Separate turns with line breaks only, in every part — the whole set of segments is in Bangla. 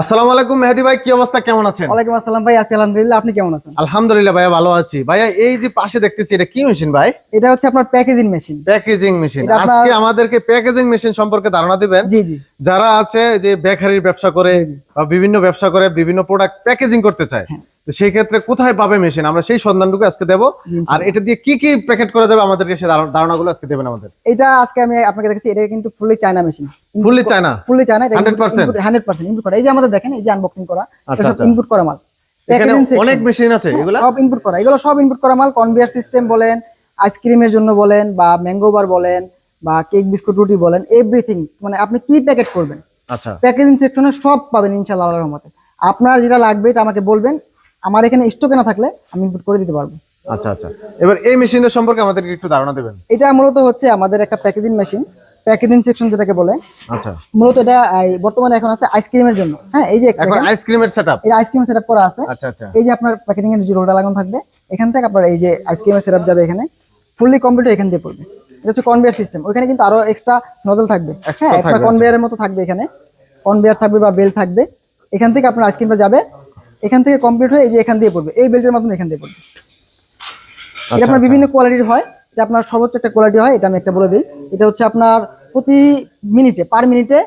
আসসালামু আলাইকুম মেহেদি ভাই কি অবস্থা? কেমন আছেন?
ওয়ালাইকুম আসসালাম ভাই আছি আলহামদুলিল্লাহ আপনি কেমন আছেন?
আলহামদুলিল্লাহ ভাইয়া ভালো আছি। ভাইয়া এই যে পাশে দেখতেছি এটা কি মেশিন ভাই?
এটা হচ্ছে আপনার প্যাকেজিং মেশিন
প্যাকেজিং মেশিন আজকে আমাদেরকে প্যাকেজিং মেশিন সম্পর্কে ধারণা দিবেন।
জি জি।
যারা আছে যে বেকারির ব্যবসা করে বা বিভিন্ন ব্যবসা করে বিভিন্ন প্রোডাক্ট প্যাকেজিং করতে চায়
হ্যাঁ।
সেই ক্ষেত্রে কোথায় পাবে মেশিন আমরা সেই সন্ধানটুকু আজকে দেব। আর এটা দিয়ে কি কি প্যাকেট করা যাবে আমাদেরকে ধারণা- ধারণাগুলো আজকে দেবেন আমাদের?
এটা আজকে আমি আপনাকে দেখেছি এটা কিন্তু fully China machine
fully China
fully China
100%
hundred percent input করা। এই যে আমাদের দেখেন এই যে আনবক্সিং করা
আচ্ছা,
সব
আচ্ছা।
ইনপুট করা মাল।
এখানে অনেক মেশিন আছে এগুলা?
সব ইনপুট করা। এগুলো সব ইনপুট করা মাল। কনভেয়ার সিস্টেম বলেন আইসক্রিমের জন্য বলেন বা ম্যাঙ্গো বার বলেন বা কেক বিস্কুট রুটি বলেন এভরিথিং মানে আপনি কি প্যাকেট করবেন?
আচ্ছা।
প্যাকেজিং সেকশনে সব পাবেন ইনশাআল্লাহ আল্লাহর রহমতে। আপনার যেটা লাগবে এটা আমাকে বলবেন। আমার এখানে স্টকে না থাকলে আমি ইনপুট করে দিতে পারব।
আচ্ছা আচ্ছা। এবার এই মেশিনের সম্পর্কে আমাদেরকে একটু ধারণা দেবেন।
এটা মূলত হচ্ছে আমাদের একটা প্যাকেজিং মেশিন প্যাকেজিং সেকশন যেটাকে বলে
আচ্ছা।
মূলত এটা বর্তমানে এখন আছে আইসক্রিমের জন্য। হ্যাঁ এই যে
এখন আইসক্রিমের সেটআপ
এই আইসক্রিম সেটআপ করা আছে।
আচ্ছা আচ্ছা।
এই যে আপনার প্যাকেজিং এর যে রোলটা লাগানো থাকবে এখান থেকে আপনার এই যে আইসক্রিমের সেটআপ যাবে এখানে। ফুললি কমপ্লিট এখান দিয়ে পড়বে। এটা হচ্ছে কনভেয়ার সিস্টেম ওখানে কিন্তু আরও এক্সট্রা নজল থাকবে। হ্যাঁ একটা কনভেয়ারের মতো থাকবে এখানে। কনভেয়ার থাকবে বা বেল থাকবে। এখান থেকে আপনার আইসক্রিমটা যাবে। এখান থেকে কমপ্লিট হয়ে এই যে এখান দিয়ে পড়বে এই বেল্টের মাধ্যমে এখান দিয়ে পড়বে। এটা
আচ্ছা,
আপনার বিভিন্ন কোয়ালিটির হয় এটা আপনার সর্বোচ্চ একটা কোয়ালিটি হয় এটা আমি একটা বলে দিই। এটা হচ্ছে আপনার প্রতি মিনিটে পার মিনিটে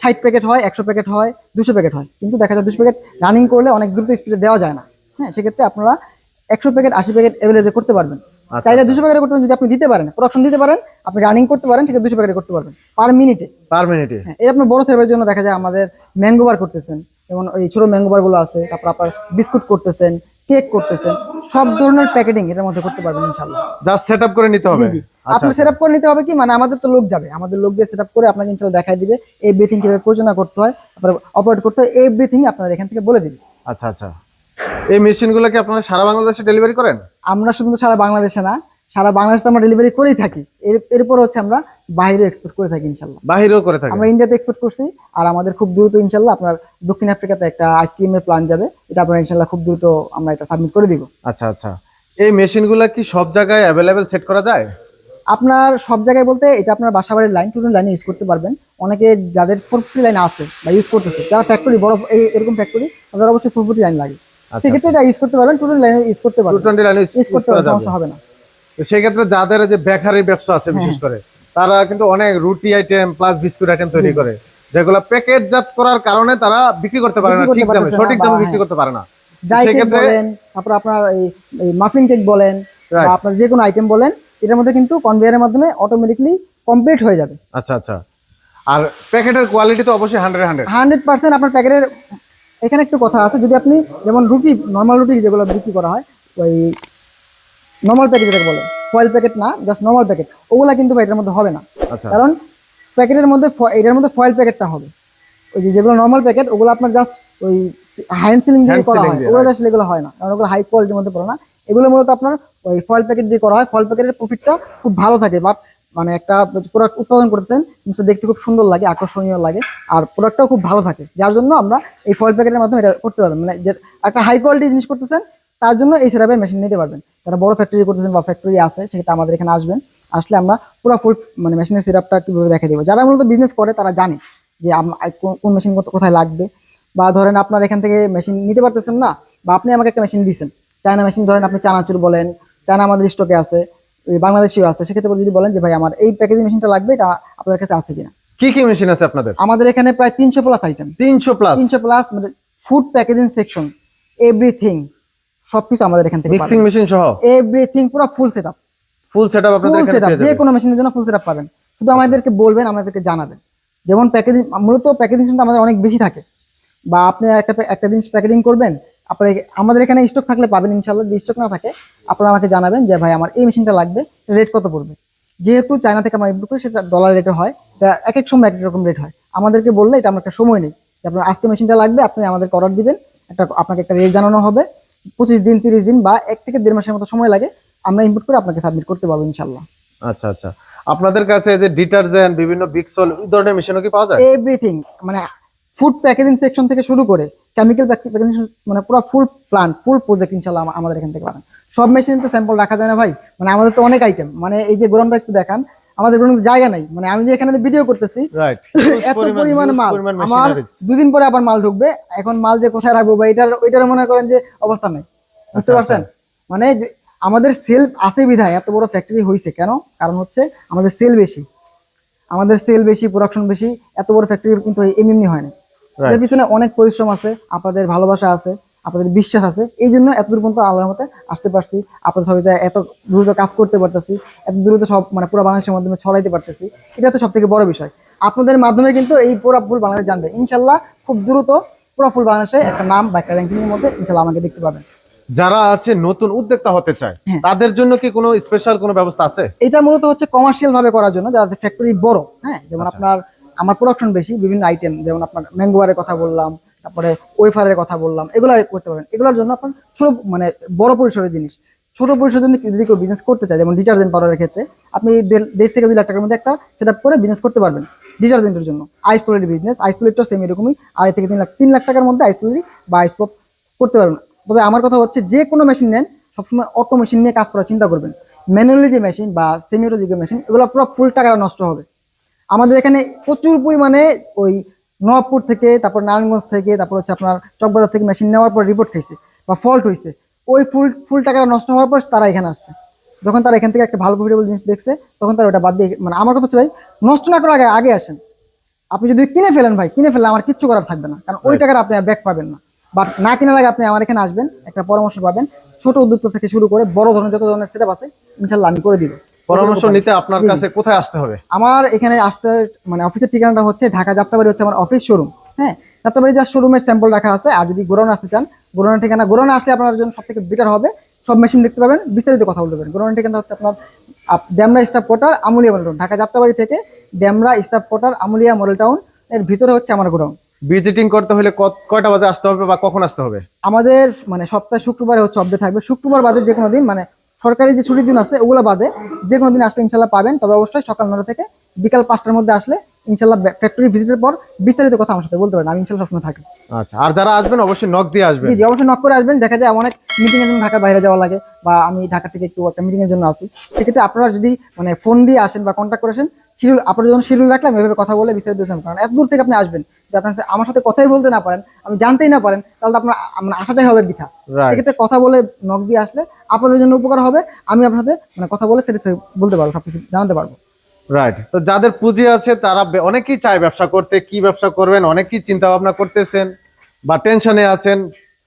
ষাট প্যাকেট হয় একশো প্যাকেট হয় দুশো প্যাকেট হয়। কিন্তু দেখা যায় দুশো প্যাকেট রানিং করলে অনেক দ্রুত স্পিডে দেওয়া যায় না। হ্যাঁ সেক্ষেত্রে আপনারা একশো প্যাকেট আশি প্যাকেট অ্যাভেলেবল করতে পারবেন।
আচ্ছা,
চাইলে দুশো প্যাকেট করতে পারেন, যদি আপনি দিতে পারেন প্রোডাকশন দিতে পারেন আপনি রানিং করতে পারেন সেটা দুশো প্যাকেট করতে পারবেন পার মিনিটে
পার মিনিটে
হ্যাঁ এই আপনার বড় সেলের জন্য দেখা যায় আমাদের ম্যাঙ্গো বার করতেছেন। যেমন ওই ছোট ম্যাঙ্গো বারগুলো আছে তারপর আপনার বিস্কুট করতেছেন কেক করতেছেন সব ধরনের প্যাকেটিং এটার মধ্যে করতে পারবেন ইনশাল্লাহ
জাস্ট সেটআপ করে নিতে হবে?
জি
আচ্ছা
আপনি সেট করে নিতে হবে কি? মানে আমাদের তো লোক যাবে। আমাদের লোক দিয়ে সেট করে আপনাকে ইনশাল্লাহ দেখাই দিবে এভরিথিং কীভাবে পরিচালনা করতে হয় তারপরে অপারেট করতে হয় এভরিথিং আপনার এখান থেকে বলে দিবে।
আচ্ছা আচ্ছা। এই মেশিনগুলো কি আপনারা সারা বাংলাদেশে ডেলিভারি করেন?
আমরা শুধু সারা বাংলাদেশে না সারা বাংলাদেশে আমরা ডেলিভারি করেই থাকি। এরপর হচ্ছে আমরা বাইরে এক্সপোর্ট করে থাকি ইনশাল্লাহ।
বাহিরেও করে থাকেন?
আমরা ইন্ডিয়াতে এক্সপোর্ট করছি আর আমাদের খুব দ্রুত ইনশাল্লাহ আপনার দক্ষিণ আফ্রিকাতে একটা আইসক্রিমের প্ল্যান যাবে। এটা আপনার ইনশাল্লাহ খুব দ্রুত আমরা এটা সাবমিট করে দিব।
আচ্ছা আচ্ছা। এই মেশিনগুলো কি সব জায়গায় অ্যাভেলেবেল সেট করা যায়?
আপনার সব জায়গায় বলতে এটা আপনার বাসাবাড়ির লাইন টু লাইনে ইউজ করতে পারবেন। অনেকে যাদের ফোর ফুটি লাইন আছে বা ইউজ করতেছে যারা ফ্যাক্টরি বড় এই- এরকম ফ্যাক্টরি তাদের অবশ্যই ফোর ফুটি লাইন লাগে।
আচ্ছা।
সেক্ষেত্রে এটা ইউজ করতে পারবেন টু লাইনে ইউজ করতে পারবেন।
টোয়েন্টি লাইনে
ইউজ করতে
করা
পারবেন সমস্যা হবে না।
সেক্ষেত্রে যাদের যে বেকারি ব্যবসা আছে বিশেষ করে তারা কিন্তু অনেক রুটি আইটেম প্লাস বিস্কুট আইটেম তৈরি করে যেগুলো প্যাকেটজাত করার কারণে তারা বিক্রি করতে পারে না ঠিক দামে সঠিক দামে
হ্যাঁ।
বিক্রি করতে পারে না। সেক্ষেত্রে
তারপর আপনার এই মাফিন কেক বলেন আপনার যে কোনো আইটেম বলেন এটার মধ্যে কিন্তু কনভেয়ারের মাধ্যমে অটোমেটিকলি কমপ্লিট হয়ে যাবে।
আচ্ছা আচ্ছা। আর প্যাকেটের কোয়ালিটি তো অবশ্যই হান্ড্রেড হান্ড্রেড
হান্ড্রেড পার্সেন্ট আপনার প্যাকেটের এখানে একটু কথা আছে যদি আপনি যেমন রুটি নর্মাল রুটি যেগুলো বিক্রি করা হয় ওই নর্মাল প্যাকেট যেটাকে বলে ফয়েল প্যাকেট না জাস্ট নর্মাল প্যাকেট ওগুলা কিন্তু ভাই এটার মধ্যে হবে না।
আচ্ছা।
কারণ প্যাকেটের মধ্যে এটার মধ্যে ফয়েল প্যাকেটটা হবে। ওই যে যেগুলো নর্মাল প্যাকেট ওগুলো আপনার জাস্ট ওই হ্যান্ড সিলিং দিয়ে করা হয়। ওগুলো জাস্ট এগুলো হয় না। কারণ ওগুলো হাই কোয়ালিটির মধ্যে পড়ে না। এগুলো মূলত আপনার ওই ফয়েল প্যাকেট দিয়ে করা হয়। ফয়েল প্যাকেটের প্রফিটটা খুব ভালো থাকে। বা মানে একটা প্রোডাক্ট উৎপাদন করতেছেন জিনিসটা দেখতে খুব সুন্দর লাগে আকর্ষণীয় লাগে আর প্রোডাক্টটাও খুব ভালো থাকে। যার জন্য আমরা এই ফয়েল প্যাকেটের মাধ্যমে এটা করতে পারবেন। মানে যে একটা হাই কোয়ালিটি জিনিস করতেছেন তার জন্য এই সেরাপের মেশিন নিতে পারবেন। যারা বড় ফ্যাক্টরি করতেছেন বা ফ্যাক্টরি আছে সেক্ষেত্রে আমাদের এখানে আসবেন। আসলে আমরা পুরো ফুল মানে মেশিনের সিরাপটা কীভাবে দেখে দেবো? যারা মূলত বিজনেস করে তারা জানে যে কোন- মেশিন কোথায় লাগবে। বা ধরেন আপনার এখান থেকে মেশিন নিতে পারতেছেন না বা আপনি আমাকে একটা মেশিন দিয়েছেন চায়না মেশিন ধরেন আপনি চানাচুর বলেন চায়না আমাদের স্টকে আছে বাংলাদেশিও আছে। সেক্ষেত্রে যদি বলেন যে ভাই আমার এই প্যাকেজিং মেশিনটা লাগবে এটা আপনাদের কাছে আছে কিনা?
কি কি মেশিন আছে আপনাদের?
আমাদের এখানে প্রায় তিনশো প্লাস আইটেম
তিনশো প্লাস
তিনশো প্লাস মানে ফুড প্যাকেজিং সেকশন এভরিথিং সবকিছু আমাদের এখান থেকে
মিক্সিং মেশিন সহ?
এভরিথিং পুরো full set up
full setup আপনাদের
ফুল
এখানে
সেট
পেয়ে
যে কোনো মেশিনের জন্য ফুল সেট পাবেন। শুধু আমাদেরকে বলবেন আমাদেরকে জানাবেন। যেমন প্যাকেজিং মূলত প্যাকেজিং আমাদের অনেক বেশি থাকে। বা আপনি একটা একটা জিনিস প্যাকেজিং করবেন আপনার আমাদের এখানে স্টক থাকলে পাবেন ইনশাল্লাহ যদি স্টক না থাকে আপনারা আমাকে জানাবেন যে ভাই আমার এই মেশিনটা লাগবে রেট কত পড়বে? যেহেতু চায়না থেকে আমরা ইম্পোর্ট করি সেটা ডলার রেটে হয়। এটা এক এক সময় এক এক রকম রেট হয়। আমাদেরকে বললে এটা আমার একটা সময় নেই। আপনার আজকে মেশিনটা লাগবে আপনি আমাদেরকে অর্ডার দিবেন। একটা আপনাকে একটা রেট জানানো হবে। পঁচিশ দিন তিরিশ দিন বা এক থেকে দেড় মাসের মতো সময় লাগে আমরা ইম্পোর্ট করে আপনাকে সাবমিট করতে পারব ইনশাল্লাহ
আচ্ছা আচ্ছা। আপনাদের কাছে যে ডিটারজেন্ট বিভিন্ন বিক্সল এই ধরনের মেশিনও কি পাওয়া যায়?
এভরিথিং মানে ফুড প্যাকেজিং সেকশন থেকে শুরু করে কেমিক্যাল প্যাকেজিং মানে পুরো ফুল প্ল্যান ফুল প্রজেক্ট ইনশাল্লাহ আমাদের এখান থেকে পাবেন সব মেশিন তো স্যাম্পল রাখা যায় না ভাই। মানে আমাদের তো অনেক আইটেম মানে এই যে গোরামটা একটু দেখান আমাদের কোনো জায়গা নাই। মানে আমি যে এখানে ভিডিও করতেছি এত পরিমাণ মাল। আমার দুদিন পরে আবার মাল ঢুকবে। এখন মাল যে কোথায় রাখব বা এটার ওইটার মনে করেন যে অবস্থা নাই। বুঝতে
আচ্ছা,
পারছেন? মানে আমাদের সেল আছে বিধায় এত বড় ফ্যাক্টরি হয়েছে কেন? কারণ হচ্ছে আমাদের সেল বেশি। আমাদের সেল বেশি প্রোডাকশন বেশি এত বড় ফ্যাক্টরি কিন্তু এমনি হয় না এর পিছনে অনেক পরিশ্রম আছে আপনাদের ভালোবাসা আছে। আপনাদের বিশ্বাস আছে। এই জন্য এত দূর পর্যন্ত আল্লাহর মতে আসতে পারছি। আপনাদের সবাই এত দ্রুত কাজ করতে পারতেছি এত দ্রুত সব মানে পুরো বাংলাদেশের মাধ্যমে ছড়াইতে পারতেছি এটা তো সব থেকে বড় বিষয়। আপনাদের মাধ্যমে কিন্তু এই পুরো ফুল বাংলাদেশ জানবে। ইনশাল্লাহ খুব দ্রুত পুরো ফুল বাংলাদেশে একটা নাম বা একটা র্যাঙ্কিং এর মধ্যে ইনশাল্লাহ আমাকে দেখতে পাবেন।
যারা আছে নতুন উদ্যোক্তা হতে চায়
হ্যাঁ।
তাদের জন্য কি কোনো স্পেশাল কোনো ব্যবস্থা আছে?
এটা মূলত হচ্ছে কমার্শিয়াল ভাবে করার জন্য যাদের ফ্যাক্টরি বড় হ্যাঁ? যেমন
আচ্ছা।
আপনার আমার প্রোডাকশন বেশি বিভিন্ন আইটেম যেমন আপনার ম্যাঙ্গোয়ারের কথা বললাম তারপরে ওয়েফারের কথা বললাম, এগুলো করতে পারবেন। এগুলোর জন্য আপনার ছোট মানে বড় পরিসরের জিনিস। ছোট পরিসরের জন্য যদি কেউ বিজনেস করতে চায়, যেমন ডিটারজেন্ট পাউডারের ক্ষেত্রে, আপনি দেড় থেকে দুই লাখ টাকার মধ্যে একটা সেট আপ করে বিজনেস করতে পারবেন ডিটারজেন্টের জন্য। আইস তৈরির বিজনেস আইস তৈরিটাও সেম এরকমই, আড়াই থেকে তিন লাখ তিন লাখ টাকার মধ্যে আইস তৈরি বা আইস পপ করতে পারবেন। তবে আমার কথা হচ্ছে, যে কোনো মেশিন নেন, সবসময় অটো মেশিন নিয়ে কাজ করার চিন্তা করবেন। ম্যানুয়ালি যে মেশিন বা সেমি অটোজিক্যাল মেশিন এগুলো পুরো ফুল টাকা নষ্ট হবে। আমাদের এখানে প্রচুর পরিমাণে ওই নবাবপুর থেকে তারপর নারায়ণগঞ্জ থেকে তারপর হচ্ছে আপনার চকবাজার থেকে মেশিন নেওয়ার পর রিপোর্ট খাইছে বা ফল্ট হয়েছে। ওই ফুল ফুল টাকা নষ্ট হওয়ার পর তারা এখানে আসছে। যখন তারা এখান থেকে একটা ভালো প্রফিটেবল জিনিস দেখছে তখন তারা ওটা বাদ দিয়ে মানে আমার কথা হচ্ছে ভাই নষ্ট না করার আগে আগে আসেন। আপনি যদি কিনে ফেলেন ভাই কিনে ফেললে আমার কিচ্ছু করার থাকবে না। কারণ ওই. টাকাটা আপনি ব্যাক পাবেন না। বাট না কেনার আগে আপনি আমার এখানে আসবেন একটা পরামর্শ পাবেন। ছোট উদ্যোক্তা থেকে শুরু করে বড় ধরনের যত ধরনের সেটআপ আছে ইনশাল্লাহ আমি করে দিব।
পরামর্শ নিতে আপনার। কাছে কোথায় আসতে হবে?
আমার এখানে আসতে মানে অফিসের ঠিকানাটা হচ্ছে ঢাকা যাত্রাবাড়ি হচ্ছে আমার অফিস শোরুম হ্যাঁ? যাত্রাবাড়ি যা শোরুমের স্যাম্পল রাখা আছে আর যদি গোরাউন আসতে চান গোরাউনের ঠিকানা গোরাউনে আসলে আপনার জন্য সব থেকে বেটার হবে। সব মেশিন দেখতে পাবেন বিস্তারিত কথা বলতে পারেন। গোরাউনের ঠিকানা হচ্ছে আপনার Demra staff quarter Amulia model town Dhaka Jatrabari থেকে Demra staff quarter Amulia model town এর ভিতরে হচ্ছে আমার গোডাউন।
ভিজিটিং করতে হলে কয়টা বাজে আসতে হবে বা কখন আসতে হবে?
আমাদের মানে সপ্তাহে শুক্রবারে হচ্ছে অব্দে থাকবে। শুক্রবার বাদে যে কোনো দিন মানে সরকারি যে ছুটির দিন আছে ওগুলো বাদে যে কোনো দিন আসলে ইনশাল্লাহ পাবেন। তবে অবশ্যই সকাল নটা থেকে বিকাল পাঁচটার মধ্যে আসলে ইনশাল্লাহ ফ্যাক্টরি ভিজিটের পর বিস্তারিত কথা আমার সাথে বলতে পারেন আমি ইনশাল্লাহ সবসময় থাকি।
আচ্ছা আর যারা আসবেন অবশ্যই নক দিয়ে আসবেন।
জি অবশ্যই নক করে আসবেন। দেখা যায় অনেক মিটিং এর জন্য ঢাকার বাইরে যাওয়া লাগে বা আমি ঢাকা থেকে একটু একটা মিটিং এর জন্য আসি। সেক্ষেত্রে আপনারা যদি মানে ফোন দিয়ে আসেন বা কন্ট্যাক্ট করে আসেন শিডিউল আপনার যখন শিডিউল রাখলাম এভাবে কথা বলে বিস্তারিত জানতে কারণ এত দূর থেকে আপনি আসবেন যে আপনার আমার সাথে কথাই বলতে না পারেন আমি জানতেই না পারেন তাহলে তো আপনার মানে আসাটাই হবে বৃথা। সেক্ষেত্রে কথা বলে নক দিয়ে আসলে আপনাদের জন্য উপকার হবে আমি আপনার সাথে মানে কথা বলে সেটা বলতে পারব সবকিছু জানাতে পারব।
রাইট তো যাদের পুঁজি আছে তারা অনেকেই চায় ব্যবসা করতে কি ব্যবসা করবেন অনেকেই চিন্তা ভাবনা করতেছেন বা টেনশনে আছেন।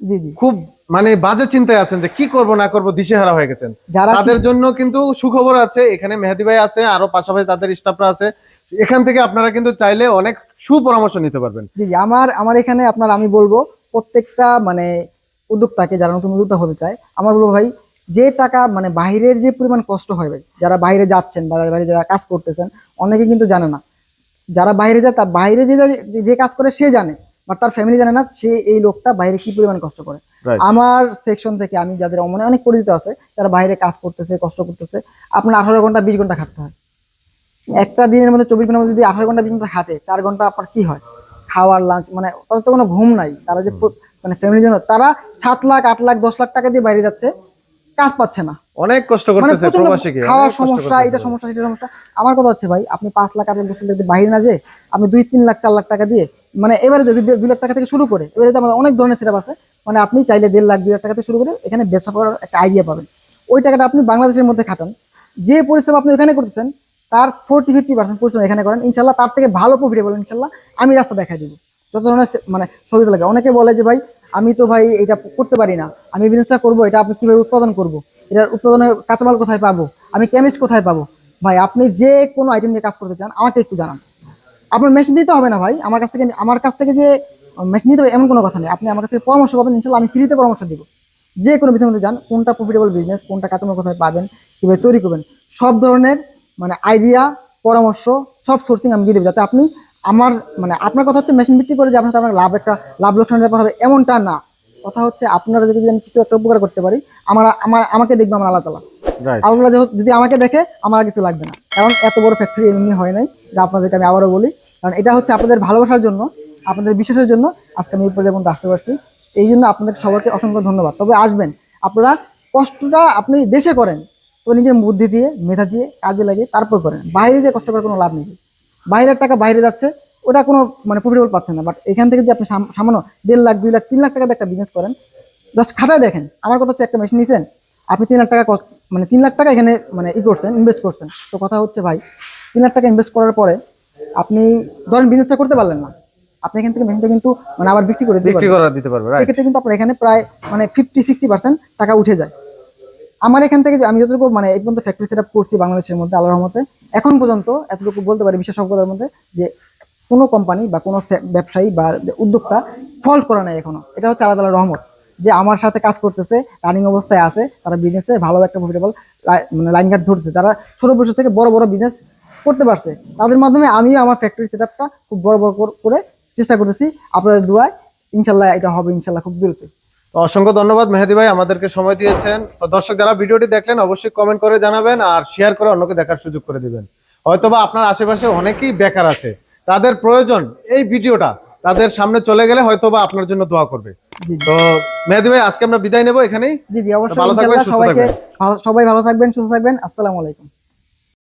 জি জি।
খুব মানে বাজে চিন্তায় আছেন যে কি করব না করব দিশেহারা হয়ে গেছেন।
যারা
তাদের জন্য কিন্তু সুখবর আছে এখানে মেহেদি ভাই আছে আরও পাশাপাশি তাদের স্টাফরা আছে। এখান থেকে আপনারা কিন্তু চাইলে অনেক সুপরামর্শ নিতে পারবেন।
জি জি আমার আমার এখানে আপনার আমি বলব প্রত্যেকটা মানে উদ্যোক্তাকে যারা নতুন উদ্যোক্তা হতে চায় আমার বলব ভাই যে টাকা মানে বাইরের যে পরিমাণ কষ্ট হয় ভাই যারা বাইরে যাচ্ছেন বা বাইরে যারা কাজ করতেছেন অনেকে কিন্তু জানে না। যারা বাইরে যায় তার বাইরে যে যে- যে কাজ করে সে জানে বাট তার ফ্যামিলি জানে না সে এই লোকটা বাইরে কি পরিমাণ কষ্ট করে। আমার সেকশন থেকে আমি যাদের মানে অনেক পরিচিত আছে যারা বাইরে কাজ করতেছে কষ্ট করতেছে আপনার আঠারো ঘণ্টা বিশ ঘণ্টা খাটতে হয়। একটা দিনের মধ্যে চব্বিশ ঘণ্টার মধ্যে যদি আঠারো ঘণ্টা বিশ খাটে চার ঘণ্টা আপনার কি হয়? খাওয়ার লাঞ্চ মানে তাদের তো কোনো ঘুম নাই। তারা যে মানে ফ্যামিলির জন্য তারা সাত লাখ আট লাখ দশ লাখ টাকা দিয়ে বাইরে যাচ্ছে কাজ পাচ্ছে না।
অনেক কষ্ট
মানে
করতেছে প্রবাসী
খাওয়ার সমস্যা এটা সমস্যা সেটা সমস্যা। আমার কথা হচ্ছে ভাই আপনি পাঁচ লাখ আট লাখ দশ লাখ দিয়ে বাইরে না যে আপনি দুই তিন লাখ চার লাখ টাকা দিয়ে মানে এবারে দুই- লাখ টাকা থেকে শুরু করে এবারে আমাদের অনেক ধরনের সেটআপ আছে মানে আপনি চাইলে দেড় লাখ দুই লাখ টাকা থেকে শুরু করে এখানে ব্যবসা করার একটা আইডিয়া পাবেন। ওই টাকাটা আপনি বাংলাদেশের মধ্যে খাটান। যে পরিশ্রম আপনি ওখানে করতেছেন তার ফোরটি ফিফটি পার্সেন্ট পরিশ্রম এখানে করেন, ইনশাল্লাহ তার থেকে ভালো প্রফিটেবল ইনশাল্লাহ আমি রাস্তা দেখাই দিব। যত ধরনের মানে সুবিধা লাগে অনেকে বলে যে, ভাই, আমি তো ভাই এটা করতে পারি না। আমি বিজনেসটা করব, এটা আপনি কীভাবে উৎপাদন করব? এটার উৎপাদনের কাঁচামাল কোথায় পাবো? আমি কেমিস্ট কোথায় পাবো? ভাই, আপনি যে কোনো আইটেম নিয়ে কাজ করতে চান, আমাকে একটু জানান। আপনার মেশিন দিতে হবে না, ভাই। আমার কাছ থেকে আমার কাছ থেকে যে মেশিন নিতে হবে, এমন কোনো কথা নেই। আপনি আমার কাছ থেকে পরামর্শ পাবেন, ইনশাল্লাহ আমি ফ্রিতে পরামর্শ দিব। যে কোনো বিধি মধ্যে যান, কোনটা প্রফিটেবল বিজনেস কোনটা কাঁচামাল কোথায় পাবেন, কীভাবে তৈরি করবেন, সব ধরনের মানে আইডিয়া পরামর্শ সব সোর্সিং আমি দিয়ে দেবো। যাতে আপনি আমার মানে আপনার কথা হচ্ছে মেশিন বিক্রি করে যে আপনার আপনার লাভ একটা লাভ লোকসানের ব্যাপার হবে এমনটা না। কথা হচ্ছে আপনারা যদি আমি কিছু একটা উপকার করতে পারি আমার আমার আমাকে দেখবে আমার আল্লাহ তালা। আল্লাহ যদি আমাকে দেখে আমার কিছু লাগবে না। কারণ এত বড় ফ্যাক্টরি এমনি হয় নাই যা আপনাদেরকে আমি আবারও বলি। কারণ এটা হচ্ছে আপনাদের ভালোবাসার জন্য আপনাদের বিশ্বাসের জন্য আজকে আমি এই পর্যন্ত আসতে পারছি। এই জন্য আপনাদের সবাইকে অসংখ্য ধন্যবাদ। তবে আসবেন। আপনারা কষ্টটা আপনি দেশে করেন। তো নিজের বুদ্ধি দিয়ে মেধা দিয়ে কাজে লাগে তারপর করেন বাইরে যে কষ্ট করার কোনো লাভ নেই। বাইরের টাকা বাইরে যাচ্ছে ওটা কোনো মানে প্রফিটেবল পাচ্ছেন না। বাট এখান থেকে যদি আপনি সাম- সামান্য দেড় লাখ দুই লাখ তিন লাখ টাকা একটা বিজনেস করেন জাস্ট খাটায় দেখেন। আমার কথা হচ্ছে একটা মেশিন নিছেন আপনি তিন লাখ টাকা মানে তিন লাখ টাকা এখানে মানে ই করছেন ইনভেস্ট করছেন। তো কথা হচ্ছে ভাই তিন লাখ টাকা ইনভেস্ট করার পরে আপনি ধরেন বিজনেসটা করতে পারলেন না আপনি এখান থেকে মেশিনটা কিন্তু মানে আবার বিক্রি করে দিতে
বিক্রি
পারবেন। সেক্ষেত্রে কিন্তু আপনার এখানে প্রায় মানে ফিফটি সিক্সটি পার্সেন্ট টাকা উঠে যায়। আমার এখান থেকে আমি যতটুকু মানে এই পর্যন্ত ফ্যাক্টরি সেট করছি বাংলাদেশের মধ্যে, আল্লাহর রহমতে, এখন পর্যন্ত এতটুকু বলতে পারি বিশেষজ্ঞতার মধ্যে যে কোনো কোম্পানি বা কোনো ব্যবসায়ী বা উদ্যোক্তা ফল্ট করে নাই এখনও। এটা হচ্ছে আলাদা আলাদা রহমত যে আমার সাথে কাজ করতেছে রানিং অবস্থায় আছে, তারা বিজনেসে ভালো একটা প্রফিটেবল মানে লাইন গার্ড ধরছে। তারা ছোট বছর থেকে বড় বড় বিজনেস করতে পারছে। তাদের মাধ্যমে আমিও আমার ফ্যাক্টরি সেট খুব বড় বড় কর- চেষ্টা করতেছি। আপনাদের দুয়ায় ইনশাল্লাহ এটা হবে, ইনশাল্লাহ খুব দ্রুত
অসংখ্য ধন্যবাদ মেহেদি ভাই আমাদেরকে সময় দিয়েছেন। দর্শক যারা ভিডিওটি দেখলেন অবশ্যই কমেন্ট করে জানাবেন আর শেয়ার করে অন্যকে দেখার সুযোগ করে দিবেন। হয়তোবা আপনার আশেপাশে অনেকেই বেকার আছে তাদের প্রয়োজন এই ভিডিওটা তাদের সামনে চলে গেলে হয়তোবা আপনার জন্য দোয়া করবে। তো মেহেদি ভাই আজকে আমরা বিদায় নেব এখানেই।
জি জি অবশ্যই
ভালো থাকবেন,
সবাইকে সবাই ভালো থাকবেন সুস্থ থাকবেন। আসসালামু আলাইকুম।